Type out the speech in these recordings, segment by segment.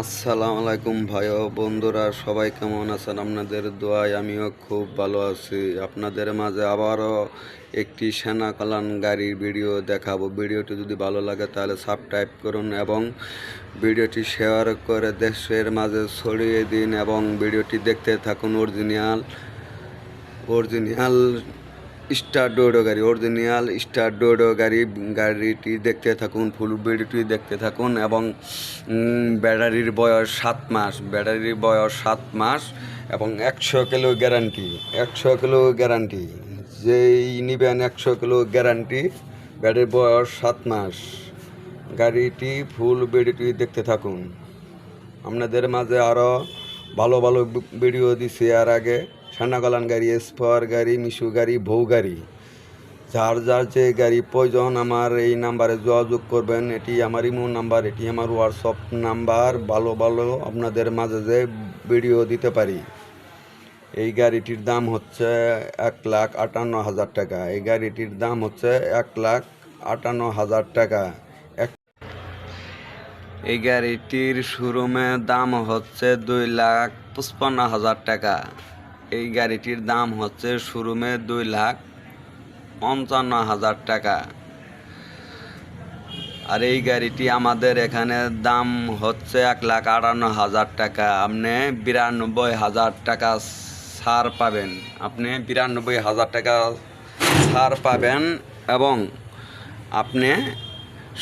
আসসালামু আলাইকুম ভাই ও বন্ধুরা, সবাই কেমন আছেন? আপনাদের দোয়ায় আমিও খুব ভালো আছি। আপনাদের মাঝে আবারও একটি সেনা কল্যাণ গাড়ির ভিডিও দেখাবো। ভিডিওটি যদি ভালো লাগে তাহলে সাবস্ক্রাইব করুন এবং ভিডিওটি শেয়ার করে দেশের মাঝে ছড়িয়ে দিন এবং ভিডিওটি দেখতে থাকুন অরিজিনাল অরিজিনাল স্টার ডোডো গাড়ি অরিজিনাল স্টার ডোডো গাড়ি, গাড়িটি দেখতে থাকুন ফুল ভিডিওটি দেখতে থাকুন এবং ব্যাটারির বয়স সাত মাস ব্যাটারির বয়স সাত মাস এবং একশো কিলো গ্যারান্টি একশো কিলো গ্যারান্টি যেই নিবেন একশো কিলো গ্যারান্টি ব্যাটারির বয়স সাত মাস। গাড়িটি ফুল ভিডিওটি দেখতে থাকুন। আপনাদের মাঝে আরও ভালো ভালো ভিডিও দিছি আর আগে। সান্নাগলান গাড়ি স্পার গাড়ি, মিশু গাড়ি বউ গাড়ি। যার যার যে গাড়ি প্রয়োজন আমার এই নাম্বারে যোগাযোগ করবেন। এটি আমার ইমো নাম্বার, এটি আমার হোয়াটসঅ্যাপ নাম্বার। ভালো ভালো আপনাদের মাঝে যে ভিডিও দিতে পারি। এই গাড়িটির দাম হচ্ছে এক লাখ আটান্ন হাজার টাকা। এই গাড়িটির দাম হচ্ছে এক লাখ আটান্ন হাজার টাকা। এই গাড়িটির শোরুমে দাম হচ্ছে দুই লাখ পঁচপান্ন হাজার টাকা। এই গাড়িটির দাম হচ্ছে শোরুমে দুই লাখ পঞ্চান্ন হাজার টাকা। আর এই গাড়িটি আমাদের এখানে দাম হচ্ছে এক লাখ আটান্ন হাজার টাকা। আপনি বিরানব্বই হাজার টাকা ছাড় পাবেন। আপনি বিরানব্বই হাজার টাকা ছাড় পাবেন এবং আপনি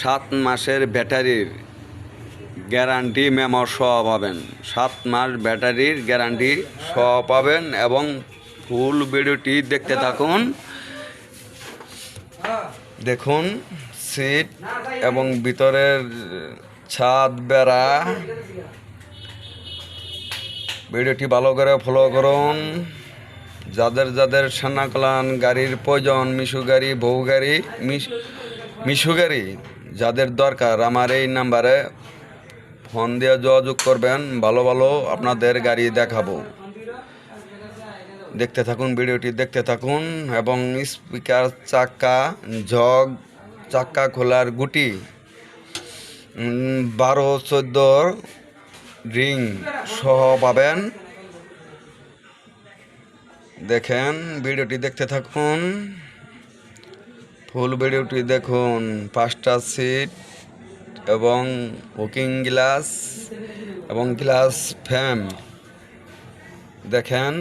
সাত মাসের ব্যাটারির গ্যারান্টি মেমো সহ পাবেন। সাত মাস ব্যাটারির গ্যারান্টি সহ পাবেন এবং ফুল ভিডিওটি দেখতে থাকুন। দেখুন, সিট এবং ভিতরের ছাদ বেড়া। ভিডিওটি ভালো করে ফলো করুন। যাদের যাদের সান্নাকলান গাড়ির প্রয়োজন, মিশু গাড়ি, বউ গাড়ি মিশু গাড়ি, যাদের দরকার, আমার এই নাম্বারে ফোন দিয়ে যোগাযোগ করবেন, ভালো ভালো আপনাদের গাড়ি দেখাবো। দেখতে থাকুন, ভিডিওটি দেখতে থাকুন এবং স্পিকার চাকা, জগ চাক্কা খোলার গুটি বারো চোদ্দোর রিং সহ পাবেন। দেখেন, ভিডিওটি দেখতে থাকুন। ফুল ভিডিওটি দেখুন, পাঁচটা সিট। এবং বুকিং গ্লাস এবং গ্লাস ফ্যাম দেখেন